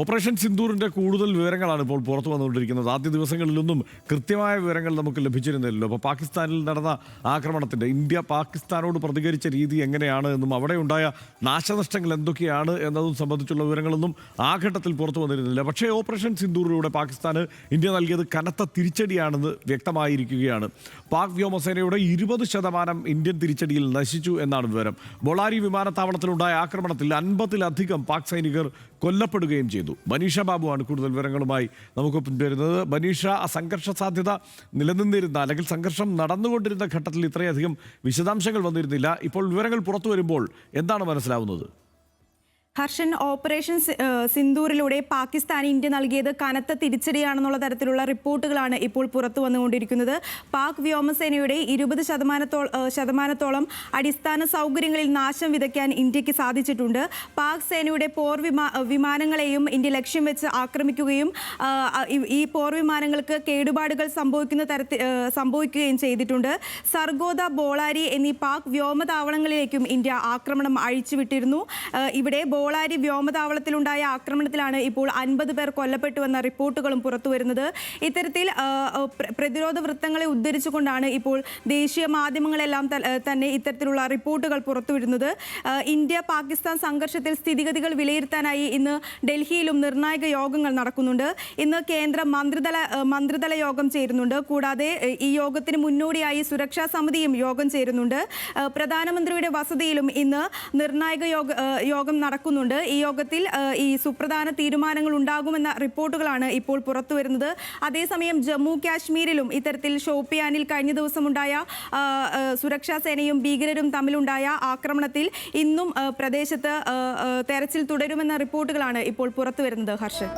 Operation സിന്ദൂറിന്റെ കൂടുതൽ വിവരങ്ങളാണ് ഇപ്പോൾ പുറത്തു വന്നുകൊണ്ടിരിക്കുന്നത്. ആദ്യ ദിവസങ്ങളിലൊന്നും കൃത്യമായ വിവരങ്ങൾ നമുക്ക് ലഭിച്ചിരുന്നില്ലല്ലോ. അപ്പോൾ പാകിസ്ഥാനിൽ നടന്ന ആക്രമണത്തിന്റെ ഇന്ത്യ പാകിസ്ഥാനോട് പ്രതികരിച്ച രീതി എങ്ങനെയാണ് എന്നും അവിടെ ഉണ്ടായ നാശനഷ്ടങ്ങൾ എന്തൊക്കെയാണ് എന്നതും സംബന്ധിച്ചുള്ള വിവരങ്ങളൊന്നും ആ ഘട്ടത്തിൽ പുറത്തു വന്നിരുന്നില്ല. പക്ഷേ ഓപ്പറേഷൻ സിന്ദൂറിലൂടെ പാകിസ്ഥാന് ഇന്ത്യ നൽകിയത് കനത്ത തിരിച്ചടിയാണെന്ന് വ്യക്തമായിരിക്കുകയാണ്. പാക് വ്യോമസേനയുടെ ഇരുപത് ശതമാനം ഇന്ത്യൻ തിരിച്ചടിയിൽ നശിച്ചു എന്നാണ് വിവരം. ബൊളാരി വിമാനത്താവളത്തിലുണ്ടായ ആക്രമണത്തിൽ അൻപതിലധികം പാക് സൈനികർ കൊല്ലപ്പെടുകയും ചെയ്തു. ബനീഷ ബാബുവാണ് കൂടുതൽ വിവരങ്ങളുമായി നമുക്കൊപ്പം വരുന്നത് ബനീഷ ആ സംഘർഷ സാധ്യത നിലനിന്നിരുന്ന അല്ലെങ്കിൽ സംഘർഷം നടന്നുകൊണ്ടിരുന്ന ഘട്ടത്തിൽ ഇത്രയധികം വിശദാംശങ്ങൾ വന്നിരുന്നില്ല. ഇപ്പോൾ വിവരങ്ങൾ പുറത്തു വരുമ്പോൾ എന്താണ് മനസ്സിലാവുന്നത്? ഹർഷൻ ഓപ്പറേഷൻ സിന്ദൂറിലൂടെ പാകിസ്ഥാൻ ഇന്ത്യ നൽകിയത് കനത്ത തിരിച്ചടിയാണെന്നുള്ള തരത്തിലുള്ള റിപ്പോർട്ടുകളാണ് ഇപ്പോൾ പുറത്തു വന്നുകൊണ്ടിരിക്കുന്നത്. പാക് വ്യോമസേനയുടെ ഇരുപത് ശതമാനത്തോളം ശതമാനത്തോളം അടിസ്ഥാന സൗകര്യങ്ങളിൽ നാശം വിതയ്ക്കാൻ ഇന്ത്യയ്ക്ക് സാധിച്ചിട്ടുണ്ട്. പാക് സേനയുടെ പോർ വിമാനങ്ങളെയും ഇന്ത്യ ലക്ഷ്യം വെച്ച് ആക്രമിക്കുകയും ഈ- പോർ വിമാനങ്ങൾക്ക് കേടുപാടുകൾ സംഭവിക്കുന്ന തരത്തിൽ സംഭവിക്കുകയും ചെയ്തിട്ടുണ്ട്. സർഗോദ ബോളാരി എന്നീ പാക് വ്യോമതാവളങ്ങളിലേക്കും ഇന്ത്യ ആക്രമണം അഴിച്ചുവിട്ടിരുന്നു. ഇവിടെ ബോളാരി വ്യോമതാവളത്തിലുണ്ടായ ആക്രമണത്തിലാണ് ഇപ്പോൾ അൻപത് പേർ കൊല്ലപ്പെട്ടുവെന്ന റിപ്പോർട്ടുകളും പുറത്തു വരുന്നത്. ഇത്തരത്തിൽ പ്രതിരോധ വൃത്തങ്ങളെ ഉദ്ധരിച്ചുകൊണ്ടാണ് ഇപ്പോൾ ദേശീയ മാധ്യമങ്ങളെല്ലാം തന്നെ ഇത്തരത്തിലുള്ള റിപ്പോർട്ടുകൾ പുറത്തുവിടുന്നത് ഇന്ത്യ പാകിസ്ഥാൻ സംഘർഷത്തിൽ സ്ഥിതിഗതികൾ വിലയിരുത്താനായി ഇന്ന് ഡൽഹിയിലും നിർണായക യോഗങ്ങൾ നടക്കുന്നുണ്ട്. ഇന്ന് കേന്ദ്ര മന്ത്രിതല മന്ത്രിതല യോഗം ചേരുന്നുണ്ട്. കൂടാതെ ഈ യോഗത്തിന് മുന്നോടിയായി സുരക്ഷാ സമിതിയും യോഗം ചേരുന്നുണ്ട്. പ്രധാനമന്ത്രിയുടെ വസതിയിലും ഇന്ന് നിർണായക യോഗം ഏഹ് യോഗം നടക്കുന്നുണ്ട്. ഈ യോഗത്തിൽ ഈ സുപ്രധാന തീരുമാനങ്ങൾ ഉണ്ടാകുമെന്ന റിപ്പോർട്ടുകളാണ് ഇപ്പോൾ പുറത്തു വരുന്നത്. അതേസമയം ജമ്മു കാശ്മീരിലും ഇത്തരത്തിൽ ഷോപ്പിയാനിൽ കഴിഞ്ഞ ദിവസമുണ്ടായ സുരക്ഷാ സേനയും ഭീകരരും തമ്മിലുണ്ടായ ആക്രമണത്തിൽ ഇന്നും പ്രദേശത്ത് തെരച്ചിൽ തുടരുമെന്ന റിപ്പോർട്ടുകളാണ് ഇപ്പോൾ പുറത്തു വരുന്നത് ഹർഷൻ